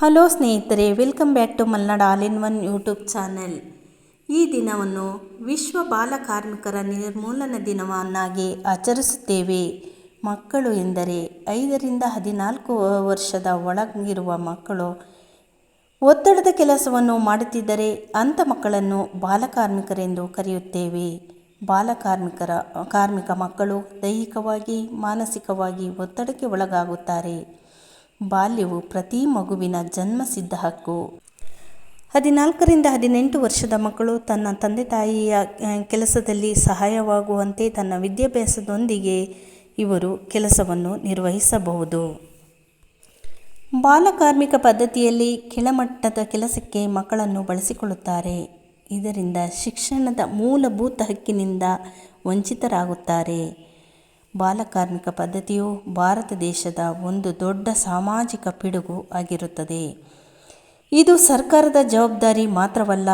Hello ಸ್ನೇಹಿತರೆ, welcome back to Malnad all in one YouTube channel. ಈ ದಿನವನ್ನು ವಿಶ್ವ ಬಾಲ ಕಾರ್ಮಿಕರ ನಿರ್ಮೂಲನಾ ದಿನವನ್ನಾಗಿ ಆಚರಿಸುತ್ತೇವೆ. ಮಕ್ಕಳು ಎಂದರೆ ಐದರಿಂದ ಹದಿನಾಲ್ಕು ವರ್ಷದ ಒಳಗಿರುವ ಮಕ್ಕಳು. ಒತ್ತಡದ ಕೆಲಸವನ್ನು ಮಾಡುತ್ತಿದ್ದರೆ ಅಂಥ ಮಕ್ಕಳನ್ನು ಬಾಲಕಾರ್ಮಿಕರೆಂದು ಕರೆಯುತ್ತೇವೆ. ಬಾಲಕಾರ್ಮಿಕರ ಕಾರ್ಮಿಕ ಮಕ್ಕಳು ದೈಹಿಕವಾಗಿ, ಮಾನಸಿಕವಾಗಿ ಒತ್ತಡಕ್ಕೆ ಒಳಗಾಗುತ್ತಾರೆ. ಬಾಲ್ಯವು ಪ್ರತಿ ಮಗುವಿನ ಜನ್ಮಸಿದ್ಧ ಹಕ್ಕು. ಹದಿನಾಲ್ಕರಿಂದ ಹದಿನೆಂಟು ವರ್ಷದ ಮಕ್ಕಳು ತನ್ನ ತಂದೆ ತಾಯಿಯ ಕೆಲಸದಲ್ಲಿ ಸಹಾಯವಾಗುವಂತೆ ತನ್ನ ವಿದ್ಯಾಭ್ಯಾಸದೊಂದಿಗೆ ಇವರು ಕೆಲಸವನ್ನು ನಿರ್ವಹಿಸಬಹುದು. ಬಾಲಕಾರ್ಮಿಕ ಪದ್ಧತಿಯಲ್ಲಿ ಕೆಳಮಟ್ಟದ ಕೆಲಸಕ್ಕೆ ಮಕ್ಕಳನ್ನು ಬಳಸಿಕೊಳ್ಳುತ್ತಾರೆ. ಇದರಿಂದ ಶಿಕ್ಷಣದ ಮೂಲಭೂತ ಹಕ್ಕಿನಿಂದ ವಂಚಿತರಾಗುತ್ತಾರೆ. ಬಾಲಕಾರ್ಮಿಕ ಪದ್ಧತಿಯು ಭಾರತ ದೇಶದ ಒಂದು ದೊಡ್ಡ ಸಾಮಾಜಿಕ ಪಿಡುಗು ಆಗಿರುತ್ತದೆ. ಇದು ಸರ್ಕಾರದ ಜವಾಬ್ದಾರಿ ಮಾತ್ರವಲ್ಲ,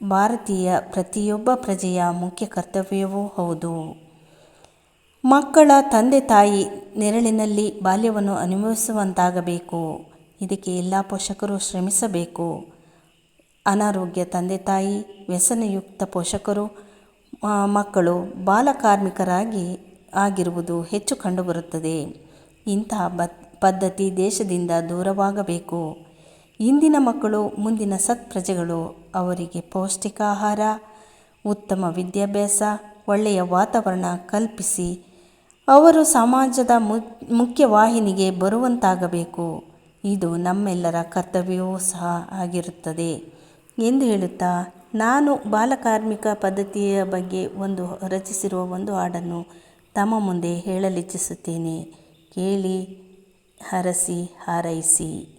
ಭಾರತೀಯ ಪ್ರತಿಯೊಬ್ಬ ಪ್ರಜೆಯ ಮುಖ್ಯ ಕರ್ತವ್ಯವೂ ಹೌದು. ಮಕ್ಕಳ ತಂದೆ ತಾಯಿ ನೆರಳಿನಲ್ಲಿ ಬಾಲ್ಯವನ್ನು ಅನುಭವಿಸುವಂತಾಗಬೇಕು. ಇದಕ್ಕೆ ಎಲ್ಲ ಪೋಷಕರು ಶ್ರಮಿಸಬೇಕು. ಅನಾರೋಗ್ಯ ತಂದೆ ತಾಯಿ ವ್ಯಸನಯುಕ್ತ ಪೋಷಕರು ಮಕ್ಕಳು, ಬಾಲಕಾರ್ಮಿಕರಾಗಿ ಆಗಿರುವುದು ಹೆಚ್ಚು ಕಂಡುಬರುತ್ತದೆ. ಇಂತಹ ಬತ್, ಪದ್ಧತಿ ದೇಶದಿಂದ ದೂರವಾಗಬೇಕು. ಇಂದಿನ ಮಕ್ಕಳು, ಮುಂದಿನ ಸತ್ಪ್ರಜೆಗಳು ಅವರಿಗೆ ಪೌಷ್ಟಿಕ ಆಹಾರ ಉತ್ತಮ ವಿದ್ಯಾಭ್ಯಾಸ, ಒಳ್ಳೆಯ ವಾತಾವರಣ ಕಲ್ಪಿಸಿ ಅವರು ಸಮಾಜದ ಮುಖ್ಯವಾಹಿನಿಗೆ ಬರುವಂತಾಗಬೇಕು. ಇದು ನಮ್ಮೆಲ್ಲರ ಕರ್ತವ್ಯವೂ ಸಹ ಆಗಿರುತ್ತದೆ ಎಂದು ಹೇಳುತ್ತಾ, ನಾನು ಬಾಲಕಾರ್ಮಿಕ ಪದ್ಧತಿಯ ಬಗ್ಗೆ ಒಂದು ರಚಿಸಿರುವ ಒಂದು ಹಾಡನ್ನು ತಮ್ಮ ಮುಂದೆ ಹೇಳಲಿಚ್ಛಿಸುತ್ತೇನೆ. ಕೇಳಿ ಹರಸಿ ಹಾರೈಸಿ.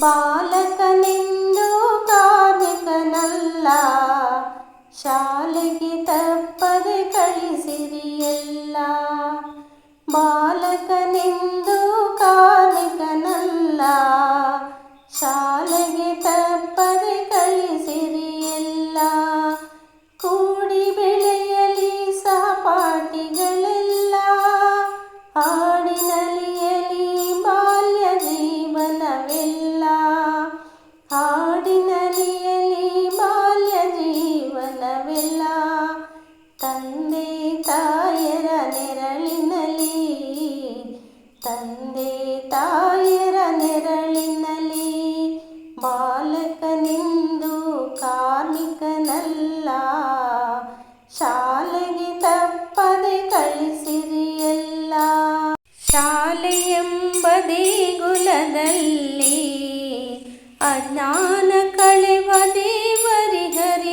ಬಾಲಕನೆಂದು ಕಾರ್ಮಿಕನಲ್ಲ ಶಾಲೆಗೆ ದೇಗುಲದಲ್ಲಿ ಅಜ್ಞಾನ ಕಳೆವ ದೇವರಿಗರಿಲ್ಲಿ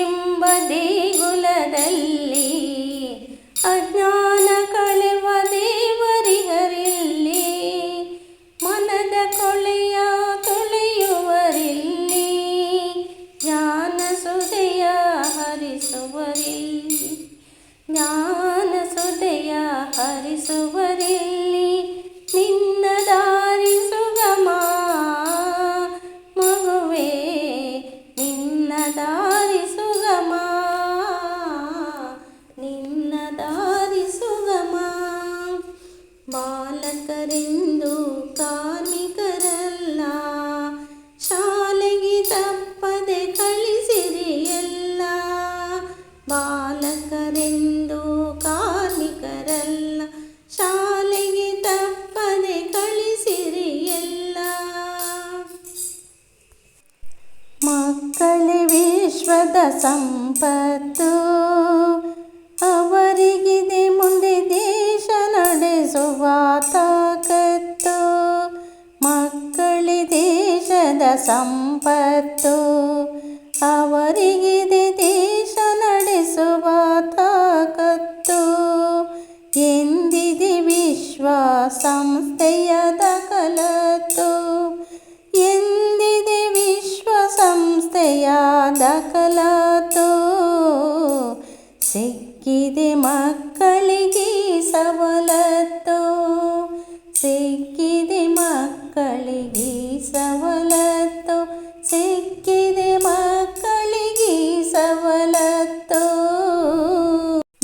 ಎಂಬ ದೇಗುಲದಲ್ಲಿ ಅಜ್ಞಾನ ಕಳೆವ ದೇವರಿಗರಿಲ್ಲಿ, ಮನದ ಕೊಳೆಯ ತೊಳೆಯುವರಿಲ್ಲಿ, ಜ್ಞಾನ ಸುದೆಯ ಹರಿಸುವರಿಲ್ಲಿ, ಜ್ಞಾನ ಸುದೆಯ ಹರಿಸುವರಿಲ್ಲಿ. ವಿಶ್ವದ ಸಂಪತ್ತು. ಅವರಿಗಿದೆ ಮುಂದೆ ದೇಶ ನಡೆಸುವ ತಾಕತ್ತು. ಮಕ್ಕಳಿ ದೇಶದ ಸಂಪತ್ತು. ಅವರಿಗಿದೆ ದೇಶ ನಡೆಸುವ ತಾಕತ್ತು. ಎಂದಿದೆ ವಿಶ್ವ ದಾಖಲತ್ತು ಸಿಕ್ಕಿದೆ ಮಕ್ಕಳಿಗೆ ಸವಲತ್ತು ಸಿಕ್ಕಿದೆ ಮಕ್ಕಳಿಗೆ ಸವಲತ್ತು ಸಿಕ್ಕಿದೆ ಮಕ್ಕಳಿಗೆ ಸವಲತ್ತು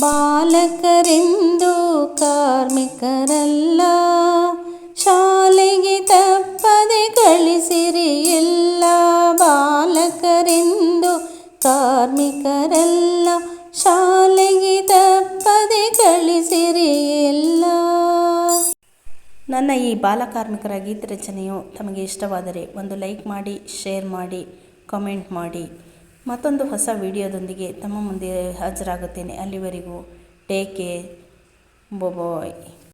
ಬಾಲಕರೆಂದು ಕಾರ್ಮಿಕರಲ್ಲ ಶಾಲೆಗೆ ತಪ್ಪದೆ ಕಳಿಸಿರಿ ಎಲ್ಲ ಬಾಲಕರೆಂದು ಕಾರ್ಮಿಕರಲ್ಲ ಶಾ ನನ್ನ ಈ ಬಾಲಕಾರ್ಮಿಕರ ಗೀತ ರಚನೆಯು ತಮಗೆ ಇಷ್ಟವಾದರೆ ಒಂದು ಲೈಕ್ ಮಾಡಿ, ಶೇರ್ ಮಾಡಿ, ಕಾಮೆಂಟ್ ಮಾಡಿ. ಮತ್ತೊಂದು ಹೊಸ ವಿಡಿಯೋದೊಂದಿಗೆ ತಮ್ಮ ಮುಂದೆ ಹಾಜರಾಗುತ್ತೇನೆ. ಅಲ್ಲಿವರೆಗೂ ಟೇಕ್ ಕೇರ್ ಬಾಯ್.